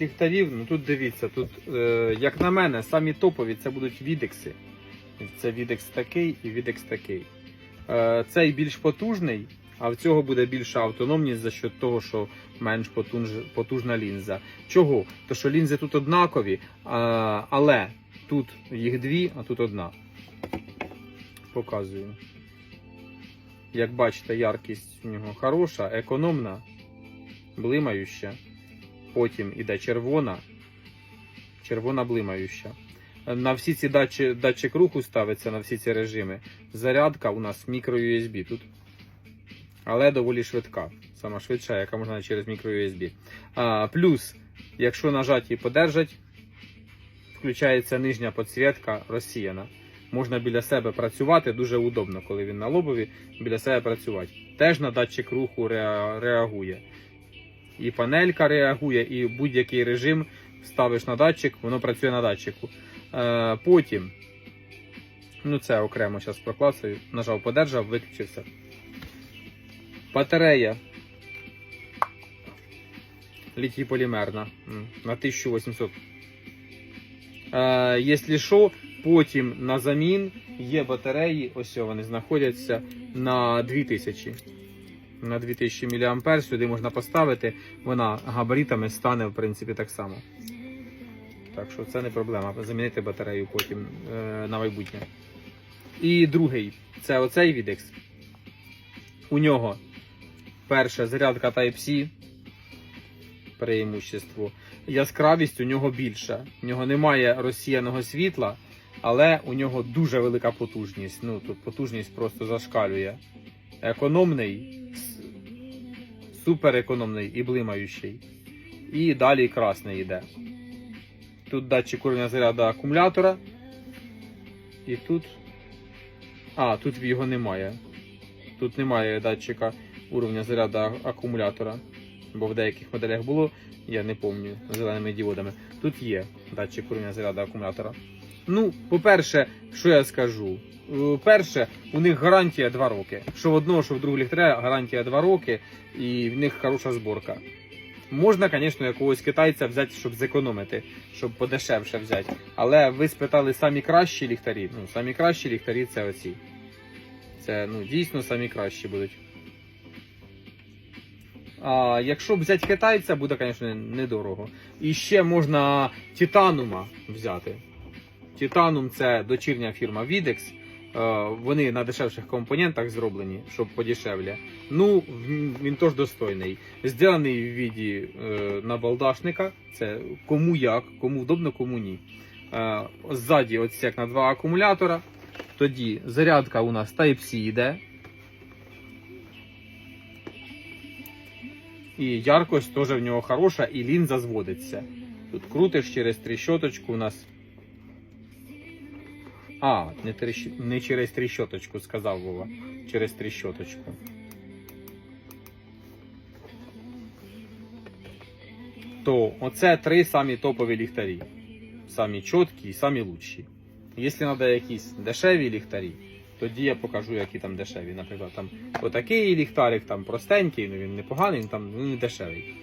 ліхтарів, ну тут дивіться, тут, е, як на мене, самі топові це будуть відекси. Це відекс такий і відекс такий. Е, цей більш потужний, а в цього буде більша автономність за счет того, що менш потуж, потужна лінза. Чого? То що лінзи тут однакові, а, але тут їх дві, а тут одна. Показую. Як бачите, яркість у нього хороша, економна, блимающа. Потім іде червона, червона блимающа. На всі ці датчик, датчик руху ставиться на всі ці режими. Зарядка у нас мікро USB тут. Але доволі швидка. Сама швидша, яка можна через мікро USB. Плюс, якщо нажать і подержать, включається нижня підсвітка розсіяна. Можна біля себе працювати, дуже удобно, коли він на лобові, біля себе працювати. Теж на датчик руху реагує. І панелька реагує, і будь-який режим ставиш на датчик, воно працює на датчику. Е, потім, ну це окремо зараз проклацаю, нажав, подержав, виключився. Батарея. Літій полімерна на 1800. Е, якщо що, потім на замін є батареї, ось вони знаходяться на 2000. На 2000 мА сюди можна поставити, вона габаритами стане в принципі так само. Так що це не проблема. Замінити батарею потім е, на майбутнє. І другий це оцей відекс. У нього перша зарядка Type-C. Преимущество. Яскравість у нього більша. У нього немає розсіяного світла, але у нього дуже велика потужність. Ну тут потужність просто зашкалює. Економний, супер економний і блимаючий. І далі красний йде. Тут датчик уровня заряду акумулятора. І тут. А, тут його немає. Тут немає датчика уровня заряду акумулятора. Бо в деяких моделях було, я не пам'ятаю, зеленими діодами. Тут є датчик уровня заряду акумулятора. Ну, по-перше, що я скажу? Е, Перше, у них гарантія 2 роки. Що в одного, що в другого ліхтаря гарантія 2 роки, і в них хороша зборка. Можна, звісно, якогось китайця взяти, щоб зекономити, щоб подешевше взяти. Але ви спитали самі кращі ліхтарі. Ну, самі кращі ліхтарі це оці. Це ну, дійсно самі кращі будуть. А якщо взяти китайця, буде, звісно, недорого. І ще можна Титанума взяти. Титанум це дочірня фірма Videx. Е, Вони на дешевших компонентах зроблені, щоб подешевле. Ну, він теж достойний. Зділений в віді е, набалдашника. Це кому як, кому вдобно, кому ні. Е, Ззаді отсек на два акумулятора. Тоді зарядка у нас Type-C йде. І яркость теж в нього хороша, і лінза зводиться. Тут крутиш через тріщоточку у нас. А, не, трещ... не через тріщоточку, сказав Вова. Через тріщоточку. То оце три самі топові ліхтарі. Самі чіткі і самі лучші. Якщо треба якісь дешеві ліхтарі, тоді я покажу, які там дешеві. Наприклад, там отакий ліхтарик, там простенький, ну він непоганий, він там ну, не дешевий.